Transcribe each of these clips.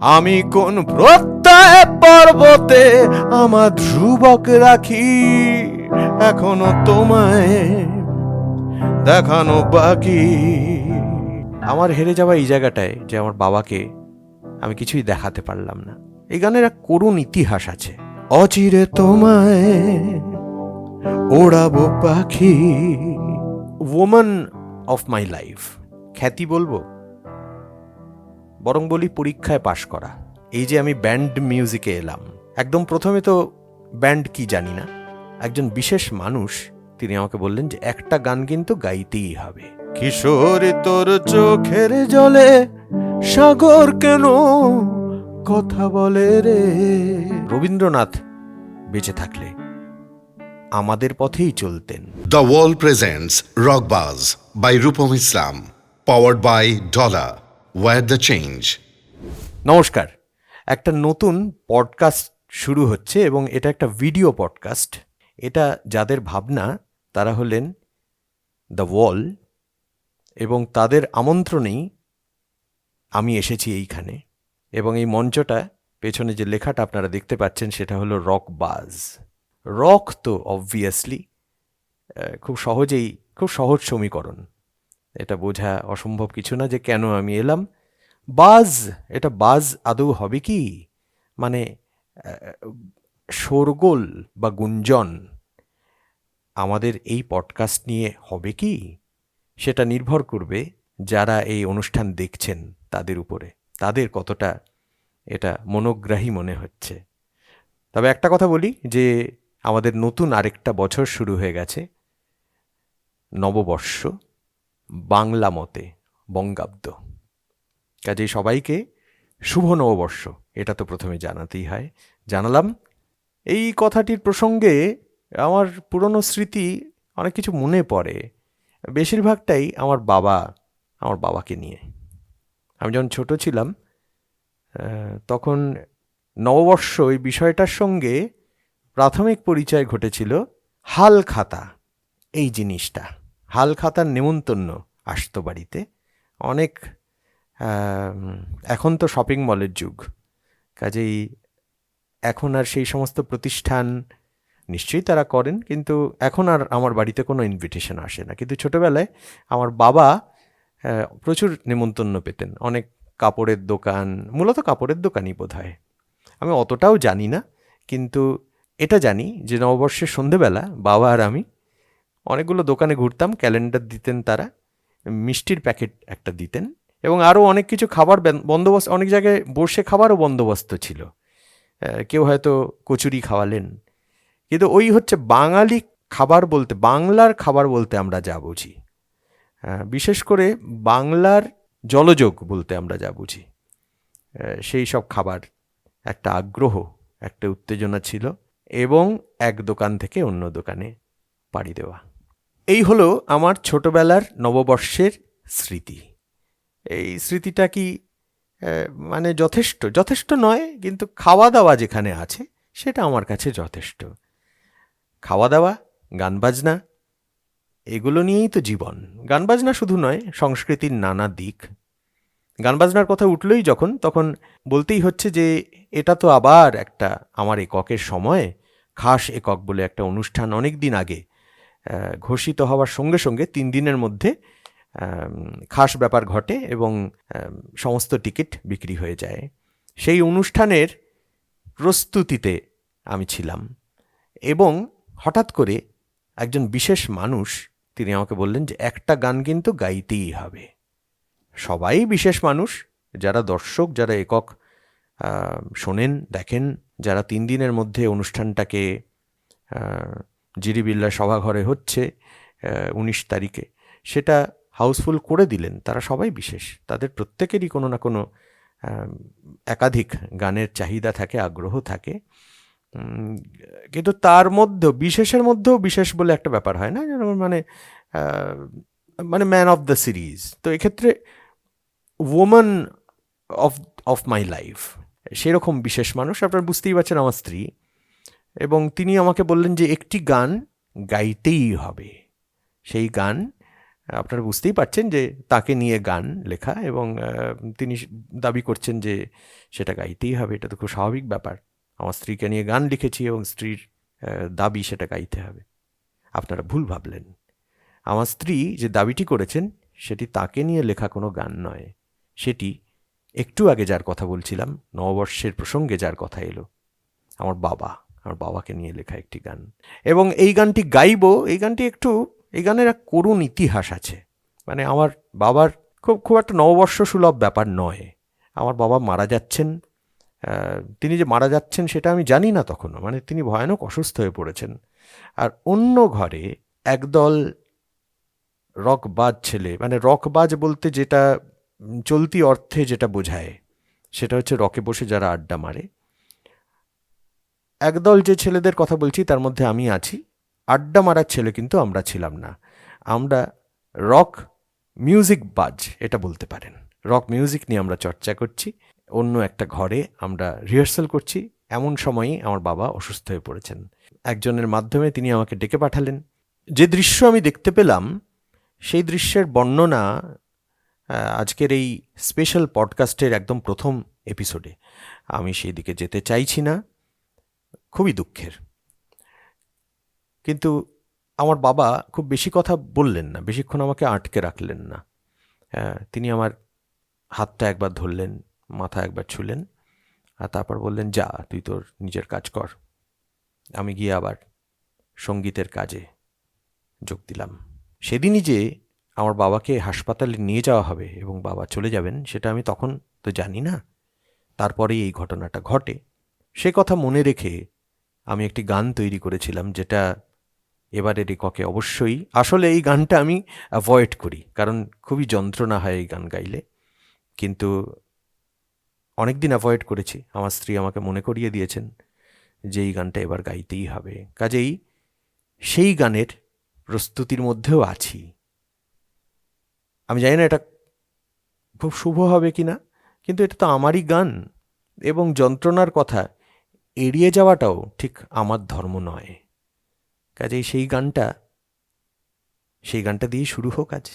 আমি কোন প্রত্যয় পর্বতে আমার ধ্রুবক রাখি, এখনও তোমায় দেখানো বাকি। আমার হেরে যাওয়া এই জায়গাটায় যে আমার বাবাকে আমি কিছুই দেখাতে পারলাম না। এই গানের এক করুণ ইতিহাস আছে। অচিরে তোমায় ওড়াবো পাখি ওম্যান অফ মাই লাইফ খ্যাতি বলব? বরং বলি পরীক্ষায় পাশ করা। এই যে আমি ব্যান্ড মিউজিকে এলাম একদম প্রথমে তো ব্যান্ড কি জানি না। একজন বিশেষ মানুষ তিনি আমাকে বললেন যে একটা গান কিন্তু গাইতেই হবে। কিশোর তোর চোখের জলে সাগর কেন কথা বলে রে? রবীন্দ্রনাথ বেঁচে থাকলে আমাদের পথেই চলতেন। The Wall presents Rockbuzz by Rupam Islam powered by Dollar. Where the change? নমস্কার। একটা নতুন পডকাস্ট শুরু হচ্ছে এবং এটা একটা ভিডিও পডকাস্ট এটা যাদের ভাবনা, তারা হলেন দ্য ওয়াল এবং তাদের আমন্ত্রণেই আমি এসেছি এইখানে। এবং এই মঞ্চটা, পেছনে যে লেখাটা আপনারা দেখতে পাচ্ছেন, সেটা হলো রক বাজ রক তো অবভিয়াসলি খুব সহজেই, খুব সহজ সমীকরণ। এটা বোঝা অসম্ভব কিছু না যে কেন আমি এলাম। বাজ, এটা বাজ আদৌ হবে কি? মানে শোরগোল বা গুঞ্জন, আমাদের এই পডকাস্ট নিয়ে হবে কি? সেটা নির্ভর করবে যারা এই অনুষ্ঠান দেখছেন তাদের উপরে। তাদের কতটা এটা মনোগ্রাহী মনে হচ্ছে। তবে একটা কথা বলি যে, আমাদের নতুন আরেকটা বছর শুরু হয়ে গেছে। নববর্ষ। বাংলা মতে বঙ্গাব্দ। কাজেই সবাইকে শুভ নববর্ষ, এটা তো প্রথমে জানাতেই হয়। জানালাম, এই কথাটির প্রসঙ্গে আমার পুরনো স্মৃতি অনেক কিছু মনে পড়ে। বেশিরভাগটাই আমার বাবা, আমার বাবাকে নিয়ে। আমি যখন ছোট ছিলাম তখন নববর্ষ এই বিষয়টার সঙ্গে প্রাথমিক পরিচয় ঘটেছিল হাল খাতা, এই জিনিসটা। হাল খাতার নেমন্তন্ন আসতো বাড়িতে। অনেক এখন তো শপিং মলের যুগ। কাজেই এখন আর সেই সমস্ত প্রতিষ্ঠান নিশ্চয়ই তারা করেন, কিন্তু এখন আর আমার বাড়িতে কোনো ইনভিটেশন আসে না। কিন্তু ছোটোবেলায় আমার বাবা প্রচুর নেমন্তন্ন পেতেন। অনেক কাপড়ের দোকান, মূলত কাপড়ের দোকানই বোধ হয় আমি অতটাও জানি না, কিন্তু এটা জানি যে নববর্ষের সন্ধেবেলা বাবা আর আমি অনেকগুলো দোকানে ঘুরতাম, ক্যালেন্ডার দিতেন তারা, মিষ্টির প্যাকেট একটা দিতেন এবং আরও অনেক কিছু খাবার বন্দোবস্ত, অনেক জায়গায় বসে খাবারও বন্দোবস্ত ছিল। কেউ হয়তো কচুরি খাওয়ালেন। কিন্তু ওই হচ্ছে বাঙালি খাবার বলতে, বাংলার খাবার বলতে আমরা যা বুঝি। বিশেষ করে বাংলার জলযোগ বলতে আমরা যা বুঝি। সেই সব খাবার একটা আগ্রহ, একটা উত্তেজনা ছিল এবং এক দোকান থেকে অন্য দোকানে পাড়ি দেওয়া। এই হলো আমার ছোটবেলার নববর্ষের স্মৃতি। এই স্মৃতিটা কি মানে যথেষ্ট? যথেষ্ট নয়, কিন্তু খাওয়া দাওয়া যেখানে আছে, সেটা আমার কাছে যথেষ্ট। খাওয়া দাওয়া গান বাজনা এগুলো নিয়েই তো জীবন। গান বাজনা শুধু নয়, সংস্কৃতির নানা দিক। গান বাজনার কথা উঠলেই যখন, তখন বলতেই হচ্ছে যে, এটা তো আবার একটা আমার এককের সময়, খাস একক বলে একটা অনুষ্ঠান অনেক দিন আগে ঘোষিত হওয়ার সঙ্গে সঙ্গে তিন দিনের মধ্যে খাস ব্যাপার ঘটে এবং সমস্ত টিকিট বিক্রি হয়ে যায়। সেই অনুষ্ঠানের প্রস্তুতিতে আমি ছিলাম এবং হঠাৎ করে একজন বিশেষ মানুষ, তিনি আমাকে বললেন যে একটা গান কিন্তু গাইতেই হবে। সবাই বিশেষ মানুষ, যারা দর্শক, যারা একক শোনেন, দেখেন, যারা তিন দিনের মধ্যে অনুষ্ঠানটাকে জিরিবিল্লা সভাঘরে হচ্ছে উনিশ তারিখে। সেটা হাউসফুল করে দিলেন, তারা সবাই বিশেষ। তাদের প্রত্যেকেরই কোনো না কোনো একাধিক গানের চাহিদা থাকে, আগ্রহ থাকে। কিন্তু তার মধ্যেও, বিশেষের মধ্যেও বিশেষ বলে একটা ব্যাপার হয় না মানে মানে ম্যান অফ দ্য সিরিজ। তো এক্ষেত্রে woman of of my life, সেরকম বিশেষ মানুষ। আপনার বুঝতেই পারছেন আমার স্ত্রী। এবং তিনি আমাকে বললেন যে একটি গান গাইতেই হবে। সেই গান, আপনারা বুঝতেই পারছেন যে তাকে নিয়ে গান লেখা এবং তিনি দাবি করছেন যে সেটা গাইতেই হবে, এটা তো খুব স্বাভাবিক ব্যাপার। আমার স্ত্রীকে নিয়ে গান লিখেছি এবং স্ত্রীর দাবি সেটা গাইতে হবে। আপনারা ভুল ভাবলেন। আমার স্ত্রী যে দাবিটি করেছেন, সেটি তাকে নিয়ে লেখা কোনো গান নয়। সেটি একটু আগে যার কথা বলছিলাম, নববর্ষের প্রসঙ্গে যার কথা এলো। আমার বাবা। আমার বাবাকে নিয়ে লেখা একটি গান। এবং এই গানটি গাইব, এই গানটি একটু, এই গানের এক করুণ ইতিহাস আছে। মানে আমার বাবার খুব খুব একটা নববর্ষ সুলভ ব্যাপার নয়। আমার বাবা মারা যাচ্ছেন তিনি যে মারা যাচ্ছেন সেটা আমি জানি না তখনও। মানে তিনি ভয়ানক অসুস্থ হয়ে পড়েছেন। আর অন্য ঘরে একদল রকবাজ ছেলে মানে রকবাজ বলতে যেটা চলতি অর্থে যেটা বোঝায়, সেটা হচ্ছে রকে বসে যারা আড্ডা মারে। একদল যে ছেলেদের কথা বলছি, তার মধ্যে আমি আছি। আড্ডা মারার ছেলে কিন্তু আমরা ছিলাম না। আমরা রক মিউজিক বাজ, এটা বলতে পারেন। রক মিউজিক নিয়ে আমরা চর্চা করছি। অন্য একটা ঘরে আমরা রিহার্সাল করছি। এমন সময়ই আমার বাবা অসুস্থ হয়ে পড়েছেন। একজনের মাধ্যমে তিনি আমাকে ডেকে পাঠালেন। যে দৃশ্য আমি দেখতে পেলাম, সেই দৃশ্যের বর্ণনা আজকের এই স্পেশাল পডকাস্টের একদম প্রথম এপিসোডে আমি সেই দিকে যেতে চাইছি না। খুবই দুঃখের। কিন্তু আমার বাবা খুব বেশি কথা বললেন না বেশিক্ষণ আমাকে আটকে রাখলেন না। আহ, তিনি আমার হাতটা একবার ধরলেন মাথা একবার ছুলেন আর তারপর বললেন যা তুই তোর নিজের কাজ কর। আমি গিয়ে আবার সঙ্গীতের কাজে যোগ দিলাম। সেদিনই যে আমার বাবাকে হাসপাতালে নিয়ে যাওয়া হবে এবং বাবা চলে যাবেন সেটা আমি তখন তো জানি না। তারপরেই এই ঘটনাটা ঘটে। সে কথা মনে রেখে আমি একটি গান তৈরি করেছিলাম, যেটা এবারের এককে অবশ্যই, আসলে এই গানটা আমি অ্যাভয়েড করি, কারণ খুবই যন্ত্রণা হয় এই গান গাইলে। কিন্তু অনেক দিন অ্যাভয়েড করেছি, আমার স্ত্রী আমাকে মনে করিয়ে দিয়েছেন যে এই গানটা এবার গাইতেই হবে। কাজেই সেই গানের প্রস্তুতির মধ্যেও আছি। আমি জানি না এটা খুব শুভ হবে কি না কিন্তু এটা তো আমারই গান এবং যন্ত্রণার কথা। এড়িয়ে যাওয়াটাও ঠিক আমার ধর্ম নয়। কাজেই সেই গানটা সেই গানটা দিয়ে শুরু হোক আজ।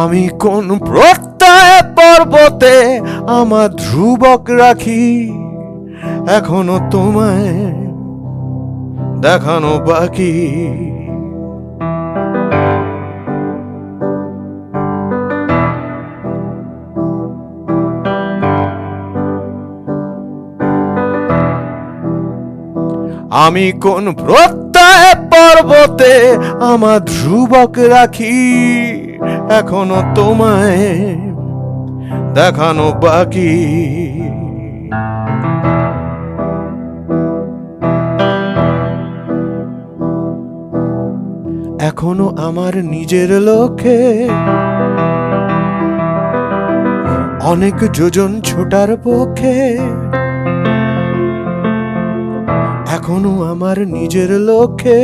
আমি কোন প্রত্যয় পর্বতে আমার ধ্রুবক রাখি? এখনও তোমায় দেখানো বাকি। আমি কোন প্রত্যয় পর্বতে আমার ধ্রুবক রাখি? এখনও তোমায় দেখানো বাকি। এখনও আমার নিজের লোকে অনেক যোজন ছোটার পক্ষে। এখনও আমার নিজের লক্ষ্যে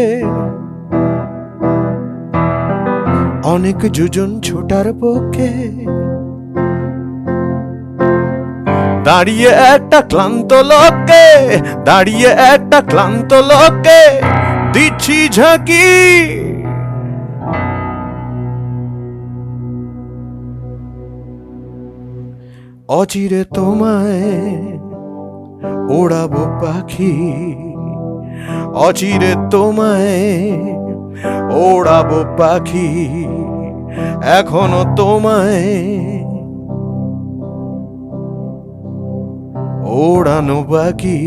অনেক যোজন ছোটার পক্ষে। দাঁড়িয়ে একটা ক্লান্ত লোককে, দাঁড়িয়ে একটা ক্লান্ত লোককে দিচ্ছি ঝাঁকি। অচিরে তোমায় ওড়াবো পাখি, অচিরে তোমায় ওড়াবো পাখি এখনও তোমায়। ওড়ানো বাকি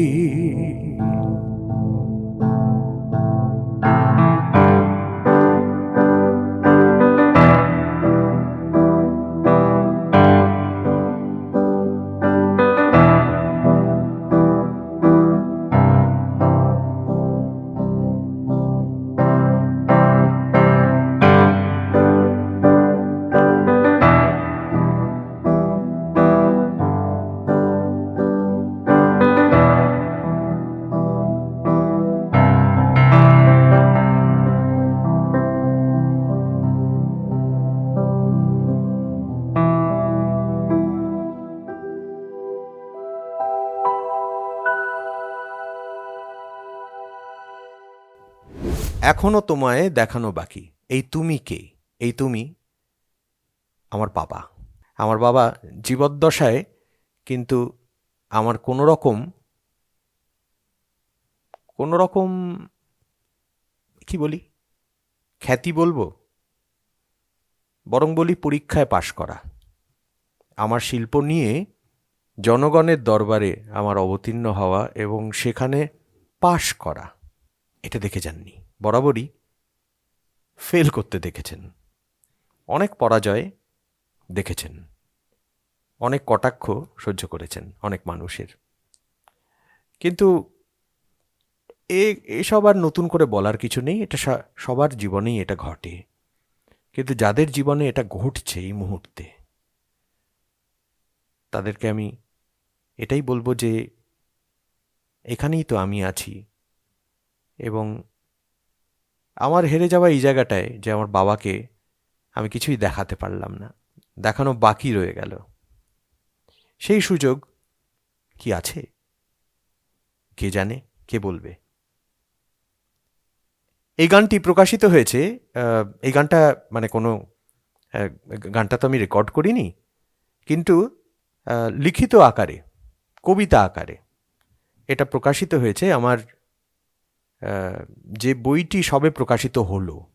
এখনও তোমায় দেখানো বাকি। এই তুমি কে? এই তুমি আমার বাবা। আমার বাবা জীবদ্দশায় কিন্তু আমার কোনো রকম কোনো রকম কি বলি? খ্যাতি বলব? বরং বলি পরীক্ষায় পাশ করা। আমার শিল্প নিয়ে জনগণের দরবারে আমার অবতীর্ণ হওয়া এবং সেখানে পাশ করা। এটা দেখে যাননি। বরাবরই ফেল করতে দেখেছেন। অনেক পরাজয় দেখেছেন। অনেক কটাক্ষ সহ্য করেছেন অনেক মানুষের। কিন্তু এ, এসব আর নতুন করে বলার কিছু নেই, এটা সবার জীবনেই এটা ঘটে। কিন্তু যাদের জীবনে এটা ঘটছে এই মুহূর্তে, তাদেরকে আমি এটাই বলব যে এখানেই তো আমি আছি এবং আমার হেরে যাওয়া এই জায়গাটায় যে আমার বাবাকে আমি কিছুই দেখাতে পারলাম না। দেখানো বাকি রয়ে গেল। সেই সুযোগ কি আছে? কে জানে, কে বলবে? এই গানটি প্রকাশিত হয়েছে এই গানটা মানে কোনো গানটা তো আমি রেকর্ড করিনি, কিন্তু লিখিত আকারে, কবিতা আকারে। এটা প্রকাশিত হয়েছে আমার যে বইটি সবে প্রকাশিত হলো,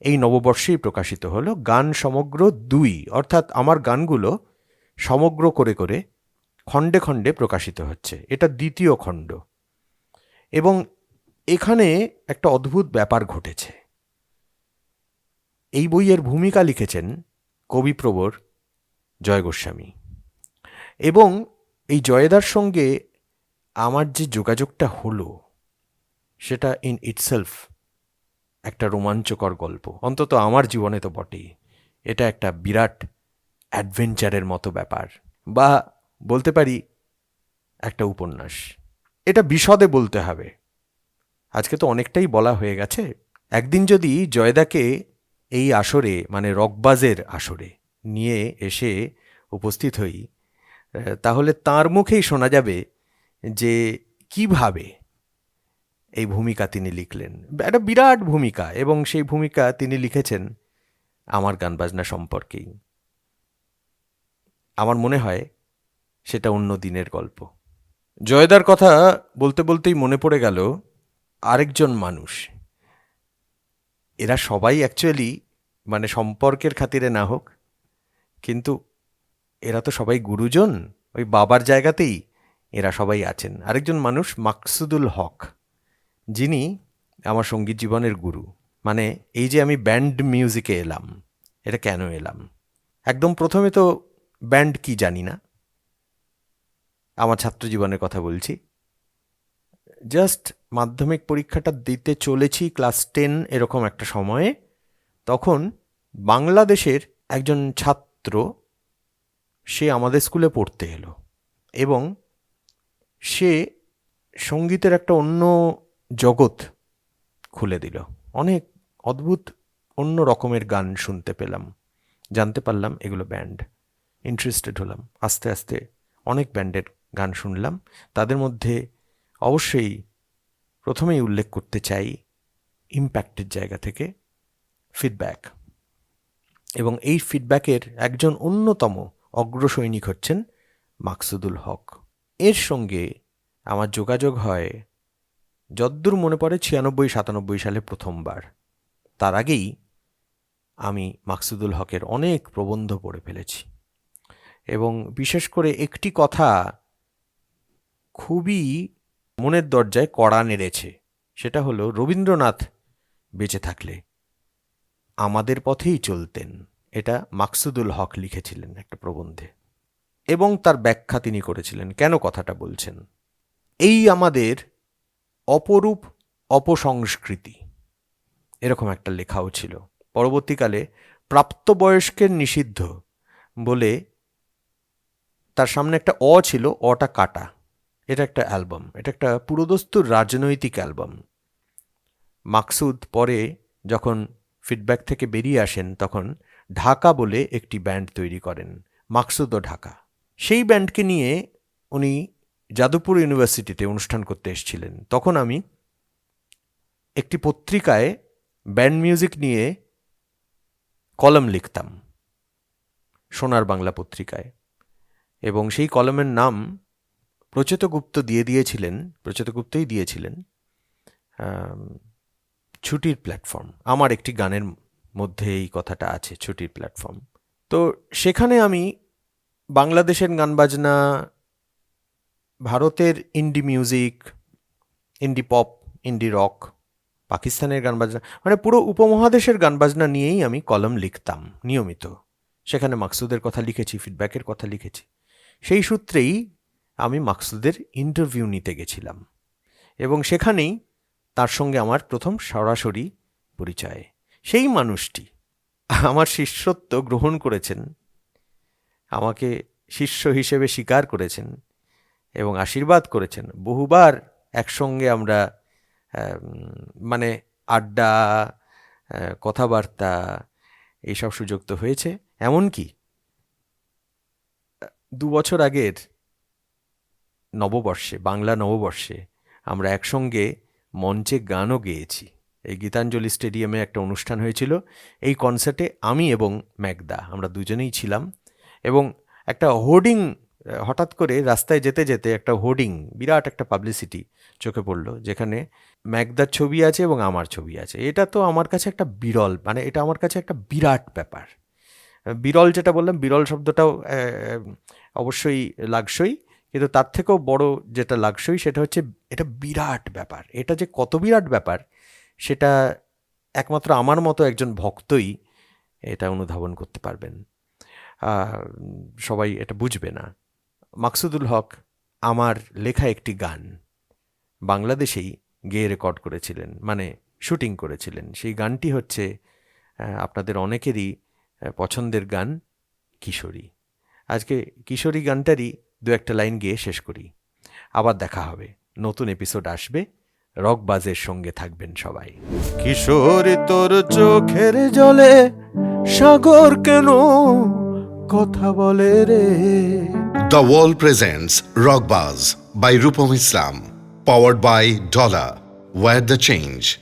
এই নববর্ষেই প্রকাশিত হলো গান সমগ্র দুই, অর্থাৎ আমার গানগুলো সমগ্র করে করে খণ্ডে খণ্ডে প্রকাশিত হচ্ছে। এটা দ্বিতীয় খণ্ড। এবং এখানে একটা অদ্ভুত ব্যাপার ঘটেছে। এই বইয়ের ভূমিকা লিখেছেন কবিপ্রবর জয় গোস্বামী। এবং এই জয়দার সঙ্গে আমার যে যোগাযোগটা হলো সেটা ইন ইটসেলফ একটা রোমাঞ্চকর গল্প। অন্তত আমার জীবনে তো বটেই। এটা একটা বিরাট অ্যাডভেঞ্চারের মতো ব্যাপার। বা বলতে পারি একটা উপন্যাস। এটা বিশদে বলতে হবে। আজকে তো অনেকটাই বলা হয়ে গেছে। একদিন যদি জয়দাকে এই আসরে মানে রকবাজের আসরে নিয়ে এসে উপস্থিত হই, তাহলে তার মুখেই শোনা যাবে যে, কীভাবে এই ভূমিকা তিনি লিখলেন। একটা বিরাট ভূমিকা এবং সেই ভূমিকা তিনি লিখেছেন আমার গান বাজনা সম্পর্কেই। আমার মনে হয় সেটা অন্য দিনের গল্প। জয়দার কথা বলতে বলতেই মনে পড়ে গেল আরেকজন মানুষ। এরা সবাই অ্যাকচুয়ালি মানে সম্পর্কের খাতিরে না হোক, কিন্তু এরা তো সবাই গুরুজন, ওই বাবার জায়গাতেই এরা সবাই আছেন। আরেকজন মানুষ মাকসুদুল হক। যিনি আমার সংগীত জীবনের গুরু। মানে এই যে আমি ব্যান্ড মিউজিকে এলাম, এটা কেন এলাম? একদম প্রথমে তো ব্যান্ড কি জানি না। আমার ছাত্র জীবনের কথা বলছি। জাস্ট মাধ্যমিক পরীক্ষাটা দিতে চলেছি ক্লাস টেন এরকম একটা সময়ে। তখন বাংলাদেশের একজন ছাত্র, সে আমাদের স্কুলে পড়তে এলো এবং সে সঙ্গীতের একটা অন্য জগৎ খুলে দিল। অনেক অদ্ভুত অন্য রকমের গান শুনতে পেলাম। জানতে পারলাম এগুলো ব্যান্ড। ইন্টারেস্টেড হলাম। আস্তে আস্তে অনেক ব্যান্ডের গান শুনলাম। তাদের মধ্যে অবশ্যই প্রথমেই উল্লেখ করতে চাই ইম্প্যাক্টের জায়গা থেকে ফিডব্যাক এবং এই ফিডব্যাকের একজন অন্যতম অগ্রসৈনিক হচ্ছেন মাকসুদুল হক। এর সঙ্গে আমার যোগাযোগ হয় যদ্দূর মনে পড়ে ছিয়ানব্বই, সাতানব্বই সালে প্রথমবার। তার আগেই আমি মাকসুদুল হকের অনেক প্রবন্ধ পড়ে ফেলেছি। এবং বিশেষ করে একটি কথা খুবই মনের দরজায় কড়া নেড়েছে, সেটা হলো, রবীন্দ্রনাথ বেঁচে থাকলে আমাদের পথেই চলতেন। এটা মাকসুদুল হক লিখেছিলেন একটা প্রবন্ধে। এবং তার ব্যাখ্যা তিনি করেছিলেন। কেন কথাটা বলছেন? এই আমাদের অপরূপ অপসংস্কৃতি। এরকম একটা লেখাও ছিল। পরবর্তীকালে প্রাপ্তবয়স্কের নিষিদ্ধ বলে তার সামনে একটা অ ছিল, অটা কাটা। এটা একটা অ্যালবাম। এটা একটা পুরোদস্তুর রাজনৈতিক অ্যালবাম। মাকসুদ পরে যখন ফিডব্যাক থেকে বেরিয়ে আসেন, তখন ঢাকা বলে একটি ব্যান্ড তৈরি করেন মাকসুদ ও ঢাকা। সেই ব্যান্ডকে নিয়ে উনি যাদবপুর ইউনিভার্সিটিতে অনুষ্ঠান করতে এসেছিলেন। তখন আমি একটি পত্রিকায় ব্যান্ড মিউজিক নিয়ে কলম লিখতাম, সোনার বাংলা পত্রিকায়। এবং সেই কলমের নাম প্রচেতগুপ্ত দিয়ে দিয়েছিলেন প্রচেতগুপ্তই দিয়েছিলেন ছুটির প্ল্যাটফর্ম। আমার একটি গানের মধ্যে এই কথাটা আছে, ছুটির প্ল্যাটফর্ম। তো সেখানে আমি বাংলাদেশের গান বাজনা ভারতের indie music indie pop indie rock পাকিস্তানের গান বাজনা মানে পুরো উপমহাদেশের গান বাজনা নিয়েই আমি কলম লিখতাম, নিয়মিত। সেখানে মাকসুদের কথা লিখেছি ফিডব্যাকের কথা লিখেছি। সেই সূত্রেই আমি মাকসুদের ইন্টারভিউ নিতে গেছিলাম। এবং সেখানেই তার সঙ্গে আমার প্রথম সরাসরি পরিচয়। সেই মানুষটি আমার শিষ্যত্ব গ্রহণ করেছেন, আমাকে শিষ্য হিসেবে স্বীকার করেছেন এবং আশীর্বাদ করেছেন। বহুবার একসঙ্গে আমরা মানে আড্ডা কথাবার্তা এইসব সুযোগ তো হয়েছে। এমনকি দু বছর আগের নববর্ষে, বাংলা নববর্ষে আমরা একসঙ্গে মঞ্চে গানও গেয়েছি। এই গীতাঞ্জলি স্টেডিয়ামে একটা অনুষ্ঠান হয়েছিল। এই কনসার্টে আমি এবং ম্যাগদা আমরা দুজনেই ছিলাম এবং একটা হোর্ডিং হঠাৎ করে রাস্তায় যেতে যেতে একটা হোর্ডিং, বিরাট একটা পাবলিসিটি চোখে পড়ল, যেখানে ম্যাকদার ছবি আছে এবং আমার ছবি আছে। এটা তো আমার কাছে একটা বিরল মানে এটা আমার কাছে একটা বিরাট ব্যাপার। বিরল যেটা বললাম, বিরল শব্দটাও অবশ্যই লাগসই, কিন্তু তার থেকেও বড় যেটা লাগসই সেটা হচ্ছে এটা বিরাট ব্যাপার। এটা যে কত বিরাট ব্যাপার, সেটা একমাত্র আমার মতো একজন ভক্তই এটা অনুধাবন করতে পারবেন। সবাই এটা বুঝবে না। মাকসুদুল হক আমার লেখা একটি গান। বাংলাদেশেই গেয়ে রেকর্ড করেছিলেন মানে শুটিং করেছিলেন। সেই গানটি হচ্ছে আপনাদের অনেকেরই পছন্দের গান, কিশোরী। আজকে কিশোরী গানটারই দু একটা লাইন গিয়ে শেষ করি। আবার দেখা হবে। নতুন এপিসোড আসবে। রকবাজের সঙ্গে থাকবেন সবাই। কিশোরী, তোর চোখের জলে সাগর কেন কথা বলে রে? World presents Rock Buzz by Rupam Islam, powered by Dollar. Where the change.